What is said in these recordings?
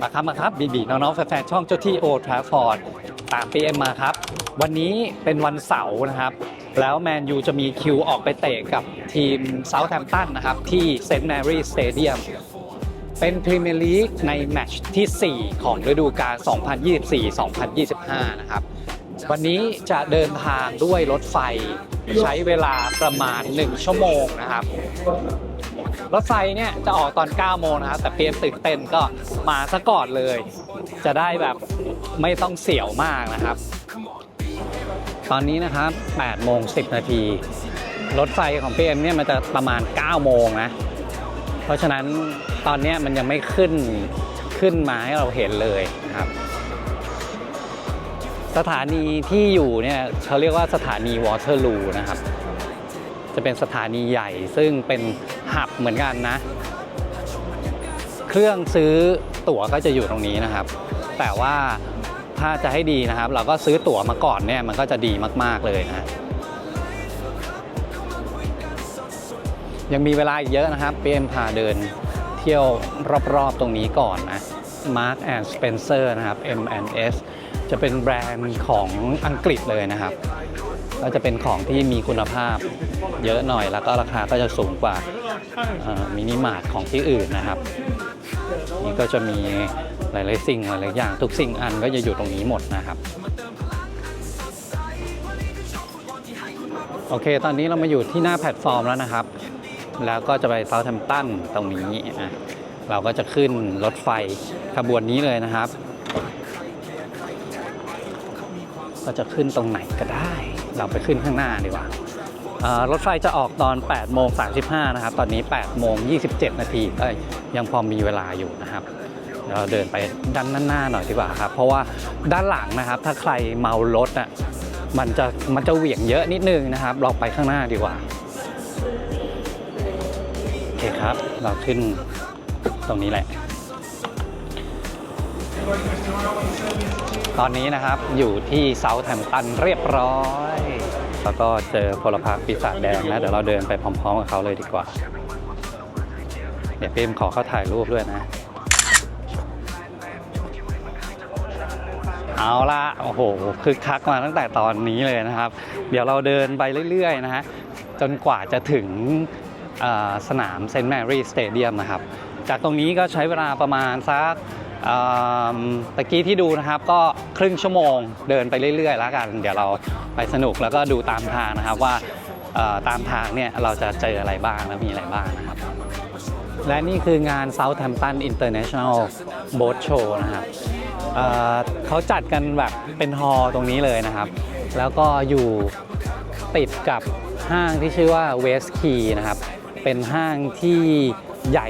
มาครับมาครับบีบีน้องๆแฟนๆช่องเจ้าที่โอทราฟอร์ดตามพีเอ็มมาครับ วันนี้เป็นวันเสาร์นะครับ แล้วแมนยูจะมีคิวออกไปเตะกับทีมเซาท์แ m ม t ตันนะครับ ที่เซนต์แมรี่สเตเดียมเป็นพรีเมียร์ลีกในแมตช์ที่ 4 ของฤดูกาล 2024-2025 นะครับ วันนี้จะเดินทางด้วยรถไฟใช้เวลาประมาณ 1 ชั่วโมงนะครับ รถไฟเนี่ยจะออกตอน 9 โมงนะครับ แต่เพียนตื่นเต้นก็มาซะก่อนเลย จะได้แบบไม่ต้องเสี่ยวมากนะครับ ตอนนี้นะครับ 8 โมง 10 นาที รถไฟของ PM เนี่ยมันจะประมาณ 9 โมงนะ เพราะฉะนั้นตอนนี้มันยังไม่ขึ้นขึ้นมาให้เราเห็นเลยนะครับ สถานีที่อยู่เนี่ยเขาเรียกว่าสถานีวอเตอร์ลูนะครับ จะเป็นสถานีใหญ่ซึ่งเป็น หับเหมือนกันนะ เครื่องซื้อตั๋วก็จะอยู่ตรงนี้นะครับ แต่ว่าถ้าจะให้ดีนะครับ เราก็ซื้อตั๋วมาก่อนเนี่ยมันก็จะดีมาก ๆเลยนะ ยังมีเวลาอีกเยอะนะครับเอ็มพาเดินเที่ยวรอบๆตรงนี้ก่อนนะ Mark and Spencer นะครับ M&S จะเป็นแบรนด์ของอังกฤษเลยนะครับ ก็จะเป็นของที่มีคุณภาพเยอะหน่อยแล้วก็ราคาก็จะสูงกว่า มินิมาร์ทของที่อื่นนะครับ นี่ก็จะมีหลายๆสิ่งหลายๆอย่างทุกสิ่งอันก็จะอยู่ตรงนี้หมดนะครับโอเค ตอนนี้เรามาอยู่ที่หน้าแพลตฟอร์มแล้วนะครับ แล้วก็จะไปเซาท์แ m มตันตรงนี้อะเราก็จะขึ้นรถไฟขบวนนี้เลยนะครับเราจะขึ้นตรงไหนก็ได้ เราไปขึ้นข้างหน้าดีกว่า รถไฟจะออกตอน8โมง35นะครับ ตอนนี้8โมง27 นาทีก็ยังพอมีเวลาอยู่นะครับเราเดินไปด้านหน้าหน่อยดีกว่าครับ เพราะว่าด้านหลังนะครับ ถ้าใครเมารถอะมันจะมันจะเหวี่ยงเยอะนิดนึงนะครับ เราไปข้างหน้าดีกว่าโอเคครับ เราขึ้นตรงนี้แหละ ตอนนี้นะครับอยู่ที่เซาท์แ m ม t ตันเรียบร้อย แล้วก็เจอพลพรรคปีศาจแดงนะ เดี๋ยวเราเดินไปพร้อมๆกับเขาเลยดีกว่า เดี๋ยวเปมขอเขาถ่ายรูปด้วยนะ เอาละโอ้โหคึกคักมาตั้งแต่ตอนนี้เลยนะครับ เดี๋ยวเราเดินไปเรื่อยๆนะฮะ จนกว่าจะถึงสนามเซนต์แมรี่สเตเดียมนะครับ จากตรงนี้ก็ใช้เวลาประมาณสัก ตะกี้ที่ดูนะครับก็ครึ่งชั่วโมงเดินไปเรื่อยๆ แล้วกัน เดี๋ยวเราไปสนุกแล้วก็ดูตามทางนะครับว่าตามทางเนี่ยเราจะเจออะไรบ้างและมีอะไรบ้างนะครับ และนี่คืองาน Southampton International Boat Show นะครับเเขาจัดกันแบบเป็นฮอล์ตรงนี้เลยนะครับ แล้วก็อยู่ติดกับห้างที่ชื่อว่า West Key นะครับ เป็นห้างที่ใหญ่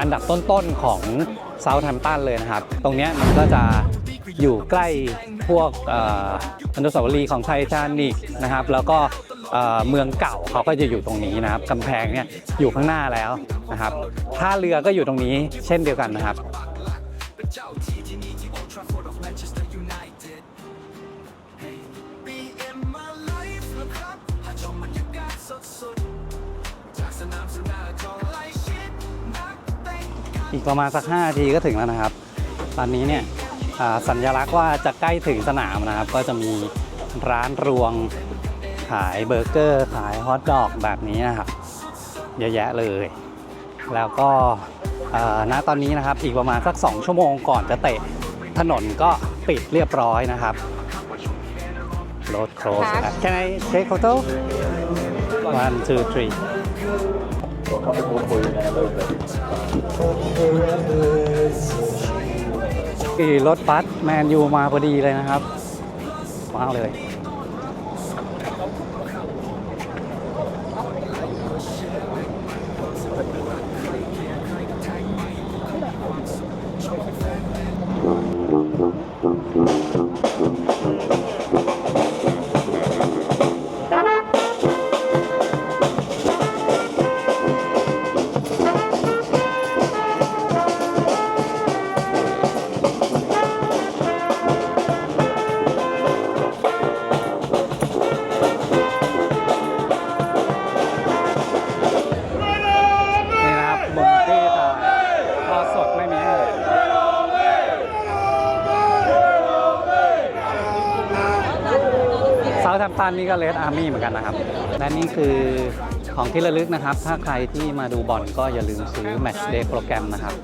อันดับต้นๆของ เซาท์แฮมป์ตันเลยนะครับ ตรงเนี้ยมันก็จะอยู่ใกล้พวกอนุสาวรีย์ของไททานิกนะครับ แล้วก็เมืองเก่าเขาก็จะอยู่ตรงนี้นะครับกำแพงเนี่ยอยู่ข้างหน้าแล้วนะครับท่าเรือก็อยู่ตรงนี้เช่นเดียวกันนะครับ อีกประมาณสัก5นาทีก็ถึงแล้วนะครับ ตอนนี้เนี่ยอ่าสัญลักษณ์ว่าจะใกล้ถึงสนามนะครับ ก็จะมีร้านรวงขายเบอร์เกอร์ขายฮอทดอกแบบนี้นะครับเยอะแยะเลย แล้วก็เอ่อณตอนนี้นะครับอีกประมาณสัก 2 ชั่วโมงก่อนจะเตะถนนก็ปิดเรียบร้อยนะครับ Road close ครับ Can I take photo one two three ขี่รถบัสแมนยูมาพอดีเลยนะครับว้าวเลย ทำตันนี่ก็เลดอาร์มี่เหมือนกันนะครับ และนี่คือของที่ระลึกนะครับ ถ้าใครที่มาดูบอลก็อย่าลืมซื้อ Match Day โปรแกรมนะครับ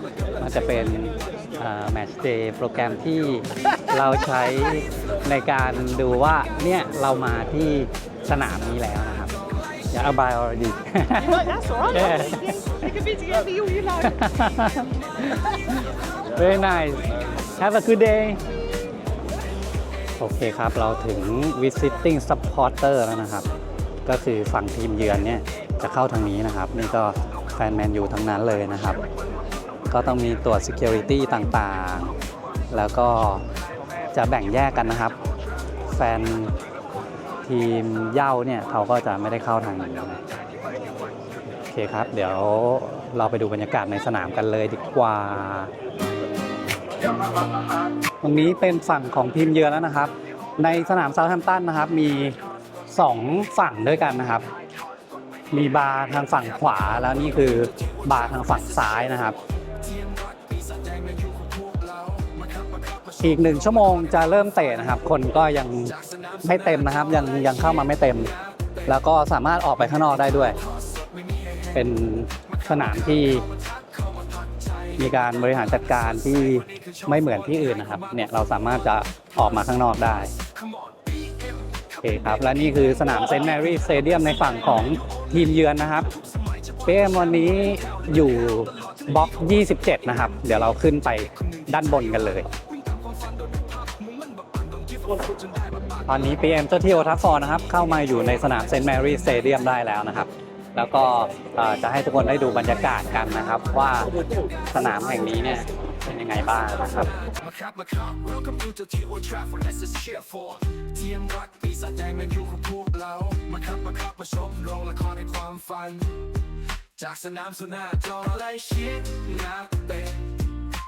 มันจะเป็นแมตช์เดย์โปรแกรมที่เราใช้ในการดูว่าเนี่ยเรามาที่สนามนี้แล้วนะครับ อย่าเอาบายออร์ดี That's all right. Yeah. You can be together all you like. Very nice Have a good day โอเคครับ เราถึง visiting supporter แล้วนะครับ ก็คือฝั่งทีมเยือนเนี่ยจะเข้าทางนี้นะครับ นี่ก็แฟนแมนยูทั้งนั้นเลยนะครับ ก็ต้องมีตรวจ security ต่างๆ แล้วก็จะแบ่งแยกกันนะครับ แฟนทีมเย้าเนี่ยเขาก็จะไม่ได้เข้าทางนี้นะโอเคครับ เดี๋ยวเราไปดูบรรยากาศในสนามกันเลยดีกว่า ตรงนี้เป็นฝั่งของทีมเยือนแล้วนะครับ ในสนามเซาท์แฮมป์ตันนะครับ มี 2 ฝั่งด้วยกันนะครับ มีบาร์ทางฝั่งขวาแล้วนี่คือบาร์ทางฝั่งซ้ายนะครับ อีกหนึ่งชั่วโมงจะเริ่มเตะนะครับ คนก็ยังไม่เต็มนะครับ ยังยังเข้ามาไม่เต็ม แล้วก็สามารถออกไปข้างนอกได้ด้วย เป็นสนามที่ มีการบริหารจัดการที่ไม่เหมือนที่อื่นนะครับ เนี่ยเราสามารถจะออกมาข้างนอกได้โอเคครับ และนี่คือสนามเซนต์แมรี่สเตเดียมในฝั่งของทีมเยือนนะครับ เป้มวันนี้อยู่บล็อก 27 นะครับ เดี๋ยวเราขึ้นไปด้านบนกันเลย ตอนนี้ PM เจ้าที่โอทัฟฟอร์นะครับ เข้ามาอยู่ในสนามเซนต์แมรี่สเตเดียมได้แล้วนะครับ แล้วก็จะให้ทุกคนได้ดูบรรยากาศกันนะครับ ว่าสนามแห่งนี้เนี่ยเป็นยังไงบ้างนะครับทีมรักปีศาจแดงแมนยูของพวกเรามาครับมาครับมาชมโรงละครในความฝัน จากสนามสู่หน้าจอไลชิดนักเตะ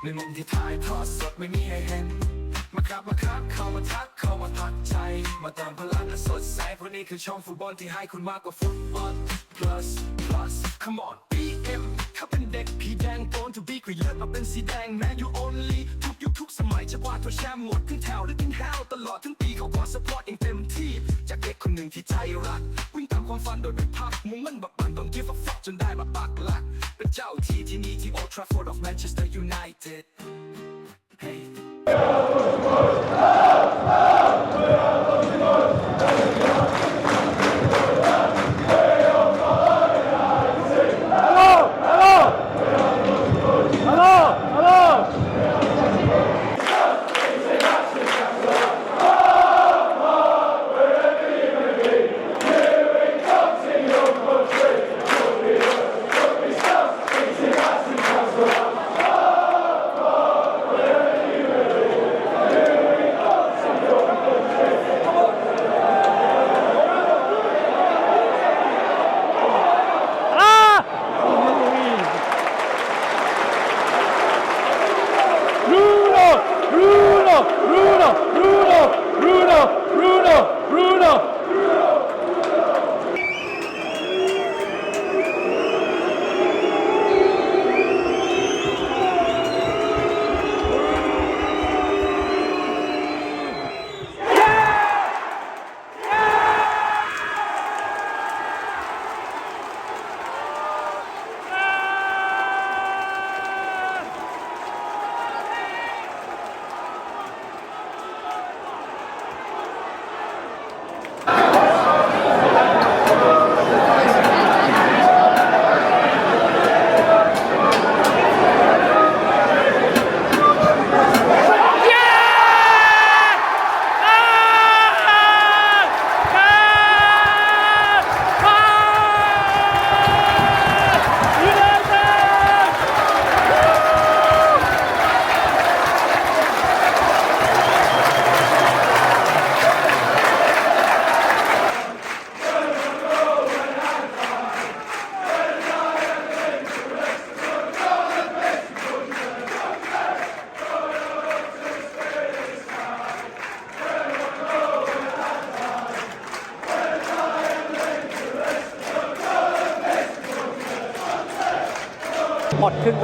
ในมุมที่ถ่ายทอดสดไม่มีให้เห็น มาครับมาครับเข้ามาทักเข้ามาทักใจ มาเติมพลังและสดใสเพราะนี่คือช่องฟุตบอลที่ให้คุณมากกว่าฟุตบอล plus plus come on BM ถ้าเป็นเด็กพี่แดง born to be green เลือดมาเป็นสีแดง man you only ทุกยุคทุกสมัยจะวาดตัวแชมป์หมดขึ้นแถวหรือขึ้นแถวตลอดทั้งปีเขาก็สปอร์ตอย่างเต็มที่ จากเด็กคนหนึ่งที่ใจรัก วิ่งตามความฝันโดยไม่พักมุ่งมั่นบักบันต้อง give a fuck จนได้มาปักหลัก เป็นเจ้าที่ที่นี่ที่ Old Trafford of Manchester United hey หม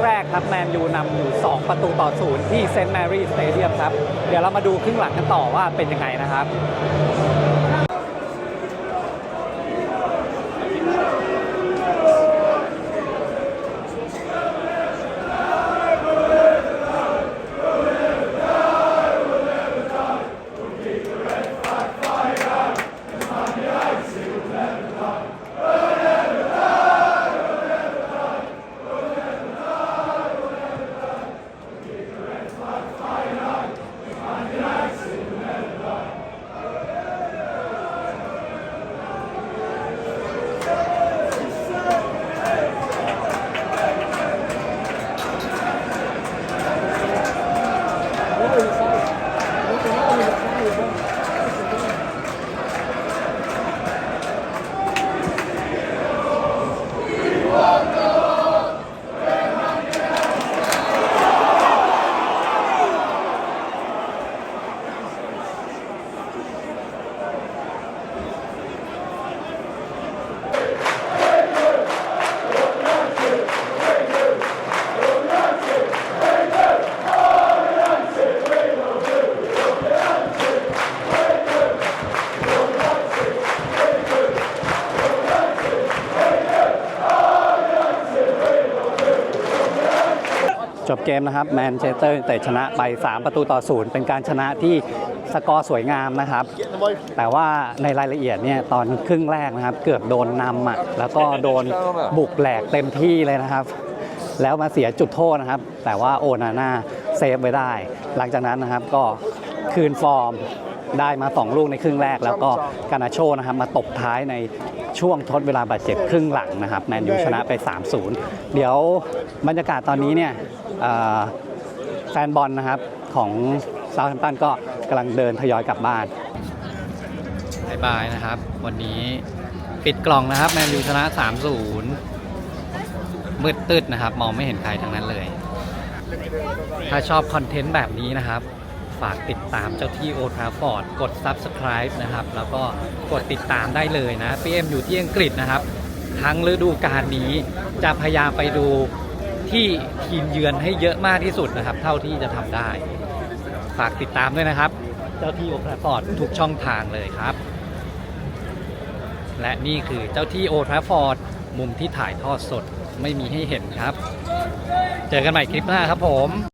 แรกครับแมนยูนำอยู่ 2 ประตูต่อศูนย์ที่เซนต์แมรี่สเตเดียมครับ เดี๋ยวเรามาดูครึ่งหลังกันต่อว่าเป็นยังไงนะครับ เกมนะครับแมนเชสเตอร์แต่ชนะไป 3 ประตูต่อศูนย์เป็นการชนะที่สกอร์สวยงามนะครับ แต่ว่าในรายละเอียดเนี่ยตอนครึ่งแรกนะครับ เกือบโดนนำอะแล้วก็โดนบุกแหลกเต็มที่เลยนะครับ แล้วมาเสียจุดโทษนะครับ แต่ว่าโอนาน่าเซฟไว้ได้ หลังจากนั้นนะครับก็คืนฟอร์มได้มา 2 ลูกในครึ่งแรก แล้วก็กานาโชนะครับมาตบท้ายในช่วงทดเวลาบาดเจ็บครึ่งหลังนะครับแมนยูชนะไป 3-0 เดี๋ยวบรรยากาศตอนนี้เนี่ย แฟนบอลนะครับของซา u t แฮมป์ตันก็กำลังเดินทยอยกลับบ้านบายบายนะครับ วันนี้ปิดกล่องนะครับ แมนยูชนะ 3-0 มืดตึดนะครับ มองไม่เห็นใครทั้งนั้นเลย ถ้าชอบคอนเทนต์แบบนี้นะครับ ฝากติดตามเจ้าที่โอทราฟอร์ด กด Subscribe นะครับ แล้วก็กดติดตามได้เลยนะ PM อยู่ที่อังกฤษนะครับ ทั้งฤดูกาลนี้จะพยายามไปดู ที่ทีมเยือนให้เยอะมากที่สุดนะครับ เท่าที่จะทำได้ ฝากติดตามด้วยนะครับ เจ้าที่โอทราฟอร์ดทุกช่องทางเลยครับ และนี่คือเจ้าที่โอทราฟอร์ดมุมที่ถ่ายทอดสดไม่มีให้เห็นครับ เจอกันใหม่คลิปหน้าครับผม